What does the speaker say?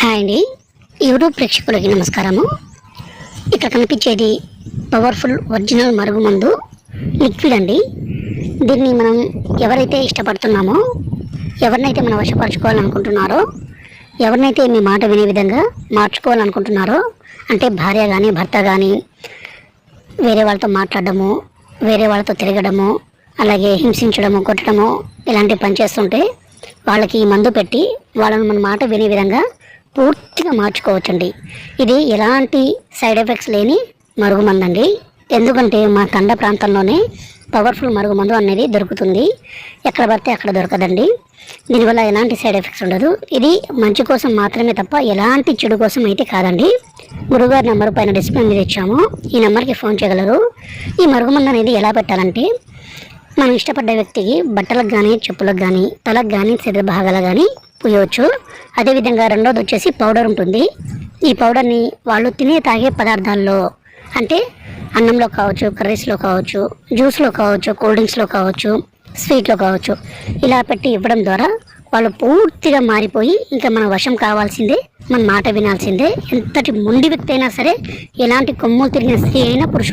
Hi అండి. YouTube ప్రేక్షకులకి నమస్కారము. ఇక్కడ కనిపించేది పవర్ఫుల్ ఒరిజినల్ మరుగుమందు లిక్విడ్ అండి. దీన్ని మనం ఎవరైతే ఇష్టపడుతున్నామో ఎవరినైతే మనం వశపరచుకోవాలనుకుంటున్నారో ఎవరినైతే మీ మాట వినే విధంగా మార్చుకోవాలనుకుంటున్నారో అంటే భార్య కానీ భర్త కానీ వేరే వాళ్ళతో మాట్లాడడము వేరే వాళ్ళతో తిరగడము అలాగే హింసించడము కొట్టడము ఇలాంటి పని చేస్తుంటే వాళ్ళకి ఈ మందు పెట్టి వాళ్ళని మన మాట వినే విధంగా పూర్తిగా మార్చుకోవచ్చండి. ఇది ఎలాంటి సైడ్ ఎఫెక్ట్స్ లేని మరుగుమందు అండి ఎందుకంటే మా తండ ప్రాంతంలోనే పవర్ఫుల్ మరుగుమందు అనేది దొరుకుతుంది. ఎక్కడ పడితే అక్కడ దొరకదండి. దీనివల్ల ఎలాంటి సైడ్ ఎఫెక్ట్స్ ఉండదు. ఇది మంచి కోసం మాత్రమే తప్ప ఎలాంటి చెడు కోసం అయితే కాదండి. గురుగారి నెంబర్ పైన డిస్ప్లే మీద ఇచ్చాము. ఈ నెంబర్కి ఫోన్ చేయగలరు. ఈ మరుగుమందు అనేది ఎలా పెట్టాలంటే మనం ఇష్టపడ్డ వ్యక్తికి బట్టలకు కానీ చెప్పులకు కానీ తలకు కానీ శరీర భాగాలకు కానీ పూయవచ్చు అదేవిధంగా రెండోది వచ్చేసి పౌడర్ ఉంటుంది. ఈ పౌడర్ని వాళ్ళు తినే తాగే పదార్థాల్లో అంటే అన్నంలో కావచ్చు కర్రీస్లో కావచ్చు జ్యూస్లో కావచ్చు కూల్ డ్రింక్స్లో కావచ్చు స్వీట్లో కావచ్చు ఇలా పెట్టి ఇవ్వడం ద్వారా వాళ్ళు పూర్తిగా మారిపోయి ఇంకా మన వశం కావాల్సిందే మన మాట వినాల్సిందే. ఎంతటి మొండి వ్యక్తి అయినా సరే ఎలాంటి కొమ్ములు తిరిగిన స్త్రీ అయినా పురుషుడు